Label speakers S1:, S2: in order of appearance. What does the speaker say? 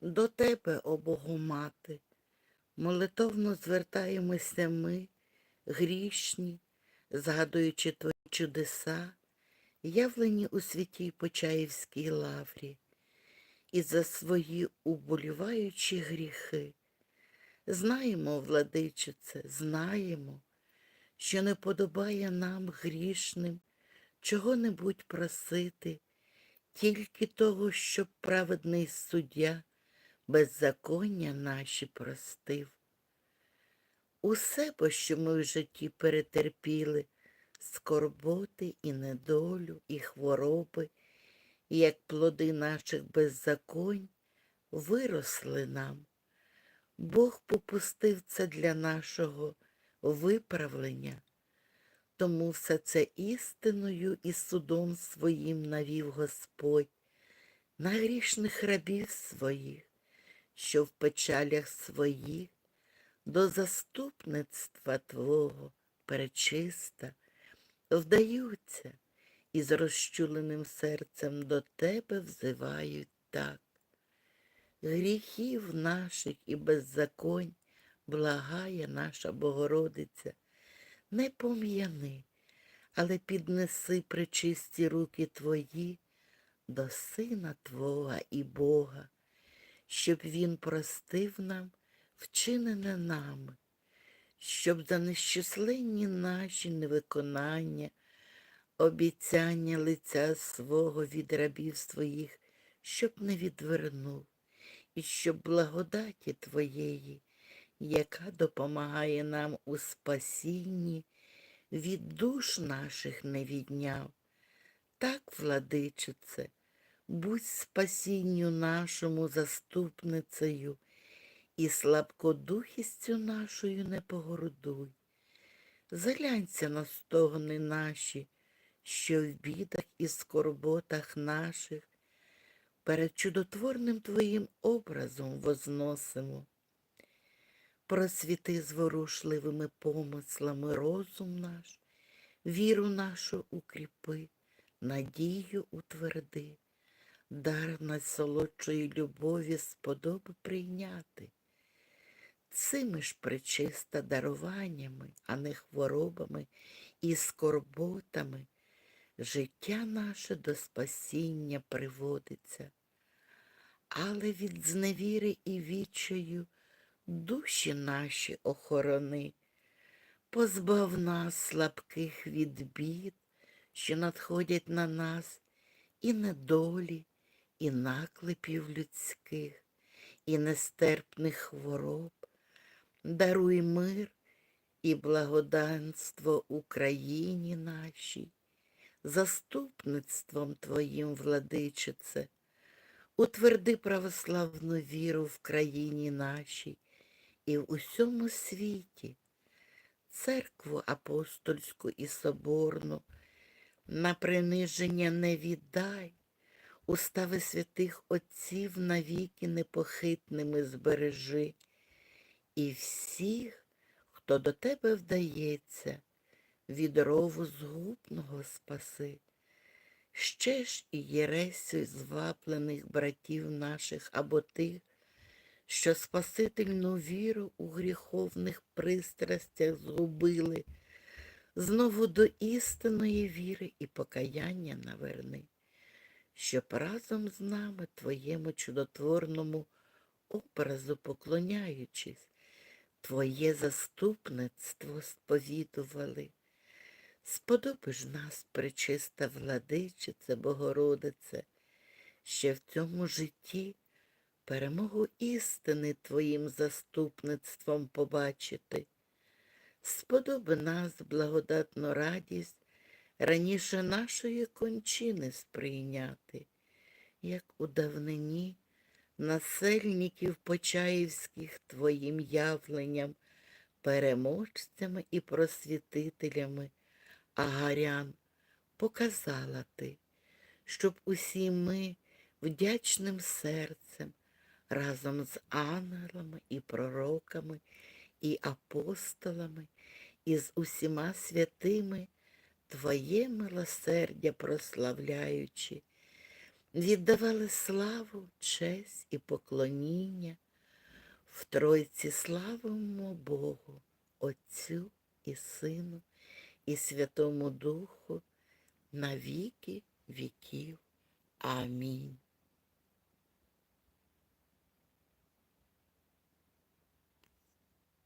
S1: До тебе, о Богу мати, молитовно звертаємося ми, грішні, згадуючи твої чудеса, явлені у святій Почаївській лаврі, і за свої уболіваючі гріхи. Знаємо, владичице, знаємо, що не подобає нам грішним чого-небудь просити, тільки того, щоб праведний суддя беззаконня наші простив. Усе, бо що ми в житті перетерпіли, скорботи і недолю, і хвороби, як плоди наших беззаконь, виросли нам. Бог попустив це для нашого виправлення, тому все це істиною і судом своїм навів Господь на грішних рабів своїх, що в печалях своїх до заступництва Твого перечиста вдаються і з розчуленим серцем до Тебе взивають так. Гріхів наших і беззаконь благає наша Богородиця, не пом'яни, але піднеси причисті руки Твої до Сина Твого і Бога, щоб Він простив нам вчинене нами, щоб за нещасленні наші невиконання, обіцяння лиця свого від рабів своїх, щоб не відвернув, і щоб благодаті Твоєї, яка допомагає нам у спасінні, від душ наших не відняв. Так, владичице, будь спасінню нашому заступницею і слабкодухістю нашою не погордуй. Залянься на стогни наші, що в бідах і скорботах наших перед чудотворним Твоїм образом возносимо. Просвіти зворушливими помислами розум наш, віру нашу укріпи, надію утверди, дар найсолодшої любові сподоби прийняти. Цими ж причиста даруваннями, а не хворобами і скорботами, життя наше до спасіння приводиться, але від зневіри і відчаю душі наші охорони, позбав нас слабких від бід, що надходять на нас, і недолі, і наклепів людських, і нестерпних хвороб, даруй мир і благоданство Україні нашій, заступництвом Твоїм, владичице, утверди православну віру в країні нашій і в усьому світі, церкву апостольську і соборну, на приниження не віддай, устави святих Отців навіки непохитними збережи, і всіх, хто до тебе вдається, від рову згубного спаси. Ще ж і єресю зваплених братів наших або тих, що Спасительну віру у гріховних пристрастях згубили, знову до істинної віри і покаяння наверни, щоб разом з нами Твоєму чудотворному образу поклоняючись, Твоє заступництво сповідували. Сподоби ж нас, пречиста владичице, Богородице, ще в цьому житті перемогу істини Твоїм заступництвом побачити. Сподоби нас благодатну радість раніше нашої кончини сприйняти, як у давнині насельників Почаївських Твоїм явленням, переможцями і просвітителями агарян показала ти, щоб усі ми вдячним серцем разом з ангелами і пророками, і апостолами, і з усіма святими Твоє милосердя прославляючи, віддавали славу, честь і поклоніння. В Тройці славому Богу, Отцю і Сину, і Святому Духу на віки віків. Амінь.